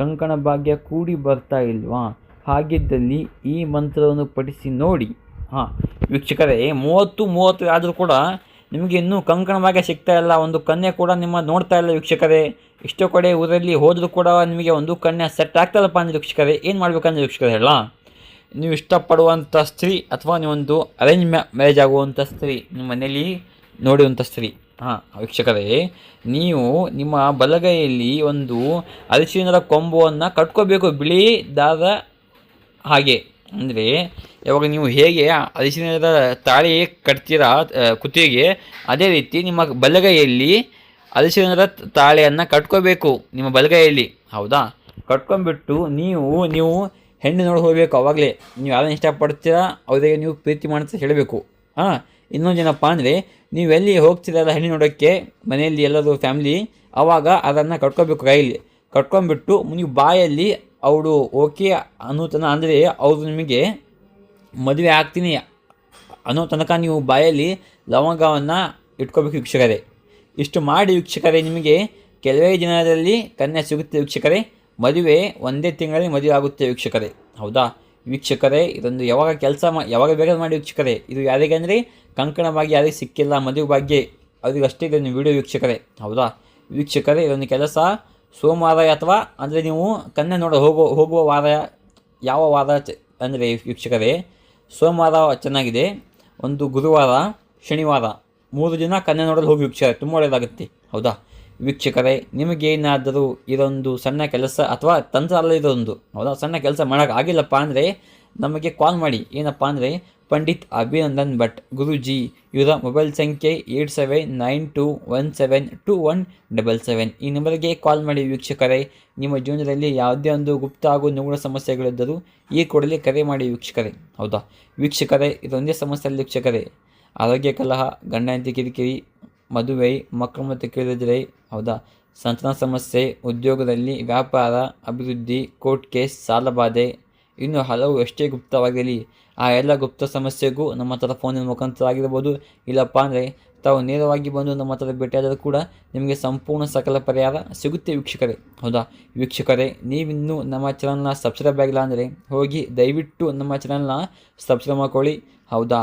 ಕಂಕಣ ಭಾಗ್ಯ ಕೂಡಿ ಬರ್ತಾ ಇಲ್ವಾ? ಹಾಗಿದ್ದಲ್ಲಿ ಈ ಮಂತ್ರವನ್ನು ಪಠಿಸಿ ನೋಡಿ. ಹಾಂ, ವೀಕ್ಷಕರೇ, ಮೂವತ್ತು ಮೂವತ್ತು ಆದರೂ ಕೂಡ ನಿಮಗೆ ಇನ್ನೂ ಕಂಕಣ ಭಾಗ್ಯ ಸಿಗ್ತಾ ಇಲ್ಲ. ಒಂದು ಕನ್ಯೆ ಕೂಡ ನಿಮ್ಮ ನೋಡ್ತಾ ಇಲ್ಲ ವೀಕ್ಷಕರೇ. ಇಷ್ಟೋ ಕಡೆ ಊರಲ್ಲಿ ಹೋದರೂ ಕೂಡ ನಿಮಗೆ ಒಂದು ಕನ್ಯೆ ಸೆಟ್ ಆಗ್ತದಪ್ಪ ಅಂದರೆ ವೀಕ್ಷಕರೇ, ಏನು ಮಾಡಬೇಕಂದ್ರೆ ವೀಕ್ಷಕರೇ ಹೇಳ ನೀವು ಇಷ್ಟಪಡುವಂಥ ಸ್ತ್ರೀ ಅಥವಾ ನೀವೊಂದು ಅರೇಂಜ್ ಮ್ಯಾರೇಜ್ ಆಗುವಂಥ ಸ್ತ್ರೀ, ನಿಮ್ಮ ಮನೆಯಲ್ಲಿ ನೋಡುವಂಥ ಸ್ತ್ರೀ ಹಾಂ, ವೀಕ್ಷಕರೇ, ನೀವು ನಿಮ್ಮ ಬಲಗೈಯಲ್ಲಿ ಒಂದು ಅರಿಶಿಣದ ಕೊಂಬವನ್ನು ಕಟ್ಕೋಬೇಕು ಬಿಳಿ ದಾರ ಹಾಗೆ. ಅಂದರೆ ಯಾವಾಗ ನೀವು ಹೇಗೆ ಅರಿಶಿನದ ತಾಳಿ ಕಟ್ತೀರಾ ಕುತ್ತಿಗೆ ಅದೇ ರೀತಿ ನಿಮ್ಮ ಬಲಗೈಯಲ್ಲಿ ಅರಿಶಿಣದ ತಾಳೆಯನ್ನು ಕಟ್ಕೋಬೇಕು ನಿಮ್ಮ ಬಲಗೈಯಲ್ಲಿ. ಹೌದಾ? ಕಟ್ಕೊಂಡ್ಬಿಟ್ಟು ನೀವು ನೀವು ಹೆಣ್ಣು ನೋಡಿ ಹೋಗಬೇಕು ಅವಾಗಲೇ. ನೀವು ಯಾರನ್ನ ಇಷ್ಟಪಡ್ತೀರಾ, ಅವರಿಗೆ ನೀವು ಪ್ರೀತಿ ಮಾಡ್ತಾ ಹೇಳಬೇಕು. ಹಾಂ ಇನ್ನೊಂದು ಏನಪ್ಪ ಅಂದರೆ, ನೀವು ಎಲ್ಲಿ ಹೋಗ್ತಿರಲ್ಲ ಹೆಣ್ಣು ನೋಡೋಕ್ಕೆ ಮನೆಯಲ್ಲಿ ಎಲ್ಲರೂ ಫ್ಯಾಮ್ಲಿ ಆವಾಗ ಅದನ್ನು ಕಟ್ಕೋಬೇಕು ಕೈಯಲ್ಲಿ ಕಟ್ಕೊಂಡ್ಬಿಟ್ಟು ನೀವು ಬಾಯಲ್ಲಿ ಅವಳು ಓಕೆ ಅನ್ನೋ ತನಕ ಅಂದರೆ ಅವರು ನಿಮಗೆ ಮದುವೆ ಆಗ್ತೀನಿ ಅನ್ನೋ ತನಕ ನೀವು ಬಾಯಲ್ಲಿ ಲವಂಗವನ್ನು ಇಟ್ಕೋಬೇಕು ವೀಕ್ಷಕರೇ. ಇಷ್ಟು ಮಾಡಿ ವೀಕ್ಷಕರೇ ನಿಮಗೆ, ಕೆಲವೇ ದಿನದಲ್ಲಿ ಕನ್ಯಾ ಸಿಗುತ್ತೆ ವೀಕ್ಷಕರೇ. ಮದುವೆ ಒಂದೇ ತಿಂಗಳಲ್ಲಿ ಮದುವೆ ಆಗುತ್ತೆ ವೀಕ್ಷಕರೇ. ಹೌದಾ? ವೀಕ್ಷಕರೇ, ಇದೊಂದು ಯಾವಾಗ ಕೆಲಸ ಮಾ, ಯಾವಾಗ ಬೇಗ ಮಾಡಿ ವೀಕ್ಷಕರೇ, ಇದು ಯಾರಿಗೆ ಅಂದರೆ ಕಂಕಣ ಭಾಗ್ಯ ಯಾರಿಗೆ ಸಿಕ್ಕಿಲ್ಲ, ಮದುವೆ ಭಾಗ್ಯ ಅವರಿಗಷ್ಟೇ ಇದನ್ನು ವಿಡಿಯೋ ವೀಕ್ಷಕರೇ. ಹೌದಾ? ವೀಕ್ಷಕರೇ, ಇದೊಂದು ಕೆಲಸ ಸೋಮವಾರ ಅಥವಾ ಅಂದರೆ ನೀವು ಕನ್ನೆ ನೋಡೋ, ಹೋಗೋ, ಹೋಗುವ ವಾರ, ಯಾವ ವಾರ ಚ- ಅಂದರೆ ವೀಕ್ಷಕರೇ, ಸೋಮವಾರ ಚೆನ್ನಾಗಿದೆ, ಒಂದು ಗುರುವಾರ, ಶನಿವಾರ, ಮೂರು ದಿನ ಕನ್ನೆ ನೋಡಲು ಹೋಗಿ ವೀಕ್ಷಕರೇ, ತುಂಬ ಒಳ್ಳೆಯದಾಗುತ್ತೆ ಹೌದಾ? ವೀಕ್ಷಕರೇ ನಿಮಗೇನಾದರೂ ಇದೊಂದು ಸಣ್ಣ ಕೆಲಸ ಅಥವಾ ತಂತ್ರ ಅಲ್ಲ ಇದೊಂದು, ಹೌದಾ? ಸಣ್ಣ ಕೆಲಸ ಮಾಡೋಕ್ಕಾಗಿಲ್ಲಪ್ಪ ಅಂದರೆ ನಮಗೆ ಕಾಲ್ ಮಾಡಿ. ಏನಪ್ಪ ಅಂದರೆ ಪಂಡಿತ್ ಅಭಿನಂದನ್ ಭಟ್, ಗುರುಜಿ, ಇವರ ಮೊಬೈಲ್ ಸಂಖ್ಯೆ eight seven nine two one seven two one double seven. ಈ ನಂಬರ್ಗೆ ಕಾಲ್ ಮಾಡಿ ವೀಕ್ಷಕರೇ, ನಿಮ್ಮ ಜೀವನದಲ್ಲಿ ಯಾವುದೇ ಒಂದು ಗುಪ್ತ ಹಾಗೂ ನಿಗೂಢ ಸಮಸ್ಯೆಗಳಿದ್ದರೂ ಈ ಕೂಡಲೇ ಕರೆ ಮಾಡಿ ವೀಕ್ಷಕರೇ, ಹೌದಾ? ವೀಕ್ಷಕರೇ, ಇದೊಂದೇ ಸಮಸ್ಯೆ ವೀಕ್ಷಕರೇ, ಆರೋಗ್ಯ ಕಲಹ, ಗಂಡ ಹೆಂಡತಿ ಕಿರಿಕಿರಿ ಮದುವೆ ಮಕ್ಕಳು ಮತ್ತು ಕೇಳಿದರೆ ಹೌದಾ? ಸಂತಾನ ಸಮಸ್ಯೆ, ಉದ್ಯೋಗದಲ್ಲಿ ವ್ಯಾಪಾರ, ಅಭಿವೃದ್ಧಿ ಕೋರ್ಟ್ ಕೇಸ್ ಸಾಲಬಾಧೆ ಇನ್ನು ಹಲವು ಎಷ್ಟೇ ಗುಪ್ತವಾಗಿರಲಿ, ಆ ಎಲ್ಲ ಗುಪ್ತ ಸಮಸ್ಯೆಗೂ ನಮ್ಮ ಹತ್ರ ಫೋನಿನ ಮುಖಾಂತರ ಆಗಿರ್ಬೋದು ಇಲ್ಲಪ್ಪ ಅಂದರೆ, ತಾವು ನೇರವಾಗಿ ಬಂದು ನಮ್ಮ ಹತ್ರ ಭೇಟಿಯಾದರೂ ಕೂಡ ನಿಮಗೆ ಸಂಪೂರ್ಣ ಸಕಲ ಪರಿಹಾರ ಸಿಗುತ್ತೆ ವೀಕ್ಷಕರೇ. ಹೌದಾ? ವೀಕ್ಷಕರೇ, ನೀವಿನ್ನೂ ನಮ್ಮ ಚಾನಲ್ನ ಸಬ್ಸ್ಕ್ರೈಬ್ ಆಗಿಲ್ಲ ಅಂದರೆ, ಹೋಗಿ ದಯವಿಟ್ಟು ನಮ್ಮ ಚಾನಲ್ನ ಸಬ್ಸ್ಕ್ರೈಬ್ ಮಾಡ್ಕೊಳ್ಳಿ. ಹೌದಾ?